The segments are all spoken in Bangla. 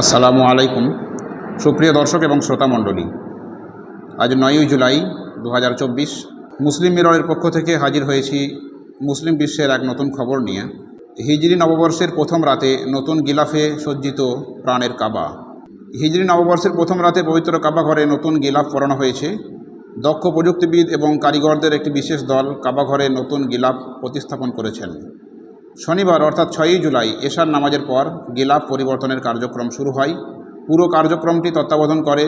আসসালামু আলাইকুম। সুপ্রিয় দর্শক এবং শ্রোতা মণ্ডলী, আজ নয়ই জুলাই দু হাজার চব্বিশ। মুসলিম মিররের পক্ষ থেকে হাজির হয়েছি মুসলিম বিশ্বের এক নতুন খবর নিয়ে। হিজরি নববর্ষের প্রথম রাতে নতুন গিলাফে সজ্জিত প্রাণের কাবা। হিজরি নববর্ষের প্রথম রাতে পবিত্র কাবা ঘরে নতুন গিলাফ পরানো হয়েছে। দক্ষ প্রযুক্তিবিদ এবং কারিগরদের একটি বিশেষ দল কাবা ঘরে নতুন গিলাফ প্রতিস্থাপন করেছেন। শনিবার অর্থাৎ ছয়ই জুলাই এশার নামাজের পর গিলাফ পরিবর্তনের কার্যক্রম শুরু হয়। পুরো কার্যক্রমটি তত্ত্বাবধান করে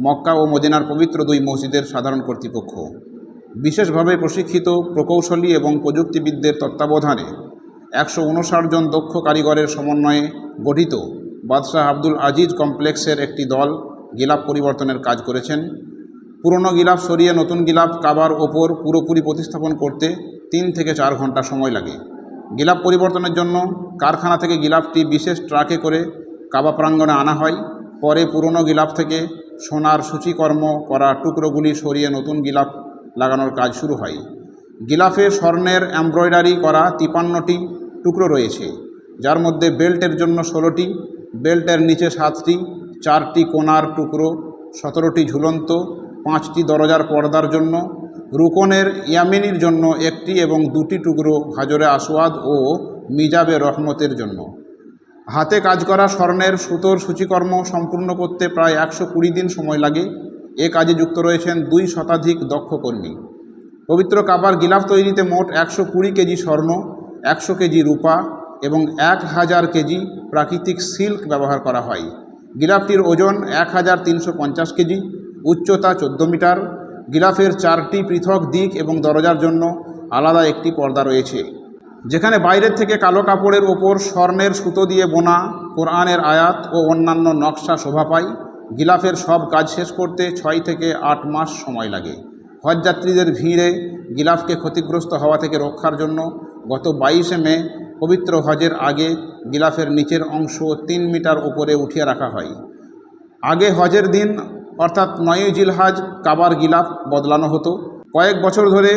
মক্কা ও মদিনার পবিত্র দুই মসজিদের সাধারণ কর্তৃপক্ষ। বিশেষভাবে প্রশিক্ষিত, প্রকৌশলী এবং প্রযুক্তিবিদদের তত্ত্বাবধানে একশো উনষাট জন দক্ষ কারিগরের সমন্বয়ে গঠিত বাদশাহ আব্দুল আজিজ কমপ্লেক্সের একটি দল গিলাফ পরিবর্তনের কাজ করেছেন। পুরনো গিলাফ সরিয়ে নতুন গিলাফ কাবার ওপর পুরোপুরি প্রতিস্থাপন করতে তিন থেকে চার ঘণ্টা সময় লাগে। গিলাফ পরিবর্তনের জন্য কারখানা থেকে গিলাফটি বিশেষ ট্রাকে করে কাবা প্রাঙ্গণে আনা হয়। পরে পুরনো গিলাফ থেকে সোনার সূচিকর্ম করা টুকরোগুলি সরিয়ে নতুন গিলাফ লাগানোর কাজ শুরু হয়। গিলাফে স্বর্ণের এমব্রয়ডারি করা তিপান্নটি টুকরো রয়েছে, যার মধ্যে বেল্টের জন্য ষোলোটি, বেল্টের নিচে সাতটি, চারটি কোনার টুকরো, সতেরোটি ঝুলন্ত, পাঁচটি দরজার পর্দার জন্য রুকনের ইয়ামিনীর জন্য একটি এবং দুটি টুকরো হাজরে আসওয়াদ ও মিজাবে রহমতের জন্য। হাতে কাজ করা স্বর্ণের সুতোর সূচিকর্ম সম্পূর্ণ করতে প্রায় একশো কুড়ি দিন সময় লাগে। এ কাজে যুক্ত রয়েছেন দুই শতাধিক দক্ষ কর্মী। পবিত্র কাবার গিলাফ তৈরিতে মোট একশো কুড়ি কেজি স্বর্ণ, একশো কেজি রূপা এবং এক হাজার কেজি প্রাকৃতিক সিল্ক ব্যবহার করা হয়। গিলাফটির ওজন এক হাজার তিনশো পঞ্চাশ কেজি, উচ্চতা চোদ্দ মিটার গিলাফের চারটি পৃথক দিক এবং দরজার জন্য আলাদা একটি পর্দা রয়েছে, যেখানে বাইরের থেকে কালো কাপড়ের ওপর স্বর্ণের সুতো দিয়ে বোনা, কোরআনের আয়াত ও অন্যান্য নকশা শোভা পায়। গিলাফের সব কাজ শেষ করতে ছয় থেকে আট মাস সময় লাগে। হজযাত্রীদের ভিড়ে গিলাফকে ক্ষতিগ্রস্ত হওয়া থেকে রক্ষার জন্য গত বাইশে মে, পবিত্র হজের আগে গিলাফের নিচের অংশ তিন মিটার উপরে উঠিয়ে রাখা হয়। আগে হজের দিন অর্থাৎ নয়ই জিলহাজ কাবার গিলাফ বদলানো হতো। কয়েক বছর ধরে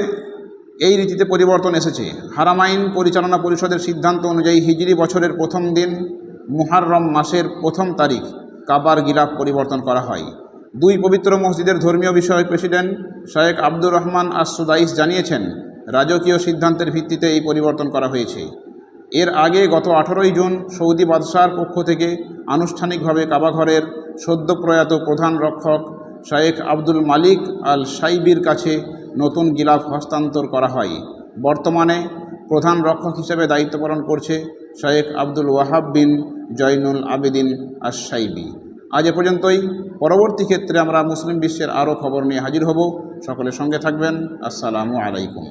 এই রীতিতে পরিবর্তন এসেছে। হারামাইন পরিচালনা পরিষদের সিদ্ধান্ত অনুযায়ী হিজরি বছরের প্রথম দিন মুহাররম মাসের প্রথম তারিখ কাবার গিলাফ পরিবর্তন করা হয়। দুই পবিত্র মসজিদের ধর্মীয় বিষয়ক president Sheikh Abdur Rahman Assudais জানিয়েছেন, রাজকীয় সিদ্ধান্তের ভিত্তিতে এই পরিবর্তন করা হয়েছে। এর আগে গত আঠারোই জুন সৌদি বাদশার পক্ষ থেকে আনুষ্ঠানিকভাবে কাবাঘরের সদ্য প্রয়াত প্রধান রক্ষক শায়েখ আব্দুল মালিক আল সাইবির কাছে নতুন গিলাফ হস্তান্তর করা হয়। বর্তমানে প্রধান রক্ষক হিসেবে দায়িত্ব পালন করছে শায়েখ আব্দুল ওয়াহাব বিন জয়নুল আবেদিন আস সাইবি আজ এ পর্যন্তই। পরবর্তী ক্ষেত্রে আমরা মুসলিম বিশ্বের আরও খবর নিয়ে হাজির হব। সকলের সঙ্গে থাকবেন। আসসালামু আলাইকুম।